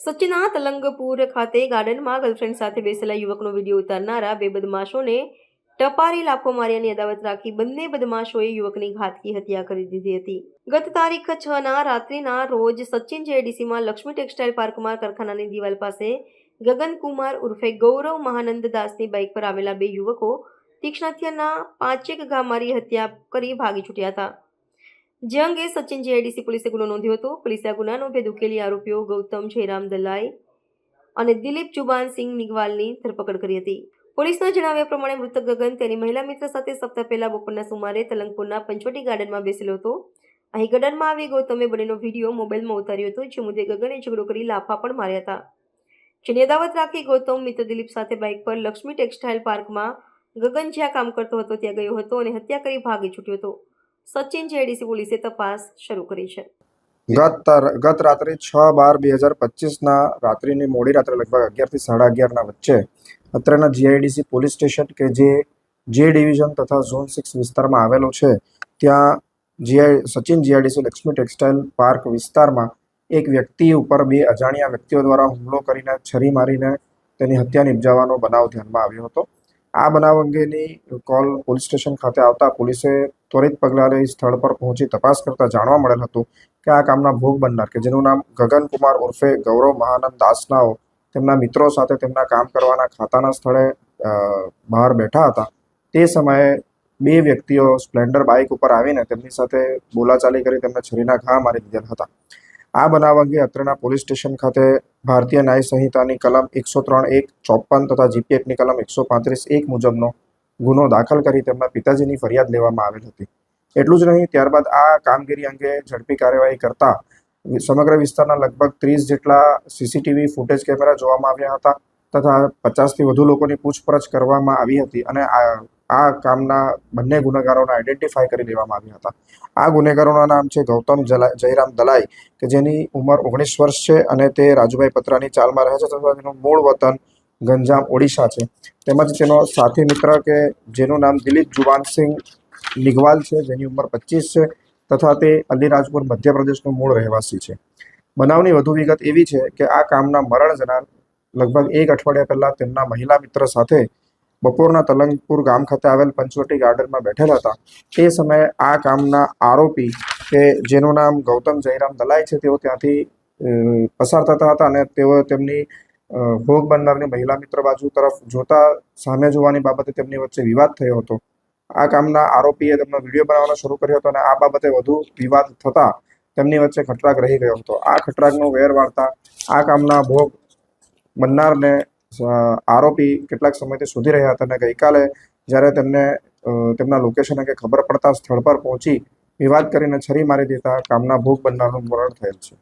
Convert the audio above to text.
સચિના તલંગપુર ખાતે ગાર્ડનમાં ગર્લફ્રેન્ડ સાથે બેસેલા યુવકનો વીડિયો ઉતારનારા બે બદમાશોને ટપારી લાફો માર્યાની અદાવત રાખી બંને બદમાશોએ યુવકની ઘાતકી હત્યા કરી દીધી હતી. ગત તારીખ છ ના રાત્રિના રોજ સચિન જેડીસીમાં લક્ષ્મી ટેક્સટાઇલ પાર્કમાં કારખાનાની દિવાલ પાસે ગગનકુમાર ઉર્ફે ગૌરવ મહાનંદ દાસની બાઇક પર આવેલા બે યુવકો તીક્ષ્ણ પાંચેક ઘા મારી હત્યા કરી ભાગી છૂટ્યા હતા. જે અંગે સચિન જીઆઈડીસી પોલીસે ગુનો નોંધ્યો હતો. પોલીસે આ ગુનાનો ભેદ ઉકેલી આરોપીઓ ગૌતમ જયરામ દલાઈ અને દિલીપ જુબાનસિંહ નિગવાલની ધરપકડ કરી હતી. પોલીસના જણાવ્યા પ્રમાણે મૃતક ગગન તેની મહિલા મિત્ર સાથે સપ્તાહ પહેલા બપોરના સુમારે તલંગપુરના પંચોટી ગાર્ડનમાં બેસેલો હતો. અહીં ગાર્ડનમાં આવી ગૌતમે બંનેનો વીડિયો મોબાઈલમાં ઉતાર્યો હતો, જે મુદ્દે ગગને ઝઘડો કરી લાફા પણ માર્યા હતા. જેની અદાવત રાખી ગૌતમ મિત્ર દિલીપ સાથે બાઇક પર લક્ષ્મી ટેક્સટાઇલ પાર્કમાં ગગન જ્યાં કામ કરતો હતો ત્યાં ગયો હતો અને હત્યા કરી ભાગી છૂટ્યો હતો. સચિન જેડીસી પોલીસે તપાસ શરૂ કરી છે. ગત રાત્રે છ બાર બે હજાર પચીસના રાત્રિની મોડી રાત્રે લગભગ અગિયારથી સાડા અગિયારના વચ્ચે અત્રેના જીઆઈડીસી પોલીસ સ્ટેશન કે જે જે ડિવિઝન તથા ઝોન સિક્સ વિસ્તારમાં આવેલો છે, ત્યાં GI, Sachin GIDC Laxmi textile park વિસ્તારમાં એક વ્યક્તિ ઉપર બે અજાણ્યા વ્યક્તિઓ દ્વારા હુમલો કરીને છરી મારીને તેની હત્યા નિપજાવવાનો બનાવ ધ્યાનમાં આવ્યો હતો. આ બનાવ અંગેની કોલ પોલીસ સ્ટેશન ખાતે આવતા પોલીસે ત્વરિત પગલાં લઈ સ્થળ પર પહોંચી તપાસ કરતા જાણવા મળેલ હતું કે આ કામના ભોગ બનનાર કે જેનું નામ ગગનકુમાર ઉર્ફે ગૌરવ મહાનંદ દાસનાઓ તેમના મિત્રો સાથે તેમના કામ કરવાના ખાતાના સ્થળે બહાર બેઠા હતા. તે સમયે બે વ્યક્તિઓ સ્પ્લેન્ડર બાઇક ઉપર આવીને તેમની સાથે બોલાચાલી કરી તેમને છરીના ઘા મારી દીધેલ હતા. આ બનાવ અંગે અત્રના પોલીસ સ્ટેશન ખાતે ભારતીય ન્યાય સંહિતાની કલમ એકસો ત્રણ એક ચોપન તથા જીપી એક્ટની કલમ એકસો પાંત્રીસ એક મુજબનો ગુનો દાખલ કરી તેમના પિતાજીની ફરિયાદ લેવામાં આવેલ હતી. એટલું જ નહીં, ત્યારબાદ આ કામગીરી અંગે ઝડપી કાર્યવાહી કરતા સમગ્ર વિસ્તારના લગભગ ત્રીસ જેટલા સીસીટીવી ફૂટેજ કેમેરા જોવામાં આવ્યા હતા તથા પચાસથી વધુ લોકોની પૂછપરછ કરવામાં આવી હતી અને આ આ કામના બંને ગુનેગારોને આઈડેન્ટિફાય કરી લેવામાં આવ્યા હતા. આ ગુનેગારોના નામ છે ગૌતમ જલા, જયરામ દલાઈ, કે જેની ઉંમર ઓગણીસ વર્ષ છે અને તે રાજુભાઈ પત્રાની ચાલમાં રહે છે તથા તેનું મૂળ વતન ગંજામ, ઓડિશા છે. તેમજ તેનો સાથી મિત્ર કે જેનું નામ દિલીપ જુવાનસિંહ નિગવાલ છે, જેની ઉંમર પચીસ છે તથા તે અલીરાજપુર મધ્યપ્રદેશનું મૂળ રહેવાસી છે. બનાવની વધુ વિગત એવી છે કે આ કામના મરણ જનાર લગભગ એક અઠવાડિયા પહેલાં તેમના મહિલા મિત્ર સાથે બપોરના તલંગપુર ગામ ખાતે આવેલ પંચવટી ગાર્ડનમાં બેઠેલા હતા. તે સમયે આ કામના આરોપી કે જેનું નામ ગૌતમ જયરામ દલાઈ છે, તેઓ ત્યાંથી પસાર થતા હતા અને તેઓ તેમની ભોગ બનનારની મહિલા મિત્ર બાજુ તરફ જોતા સામે જોવાની બાબતે તેમની વચ્ચે વિવાદ થયો હતો. આ કામના આરોપીએ તેમનો વીડિયો બનાવવાનો શરૂ કર્યો હતો અને આ બાબતે વધુ વિવાદ થતા તેમની વચ્ચે ખટરાગ રહી ગયો હતો. આ ખટરાગનો વેર વાળતા આ કામના ભોગ બનનારને આરોપી કેટલાક સમયથી શોધી રહ્યા હતા અને ગઈકાલે જ્યારે તેમને તેમના લોકેશન અંગે ખબર પડતા સ્થળ પર પહોંચી વિવાદ કરીને છરી મારી દેતા કામના ભોગ બનનારનું મરણ થયેલ છે.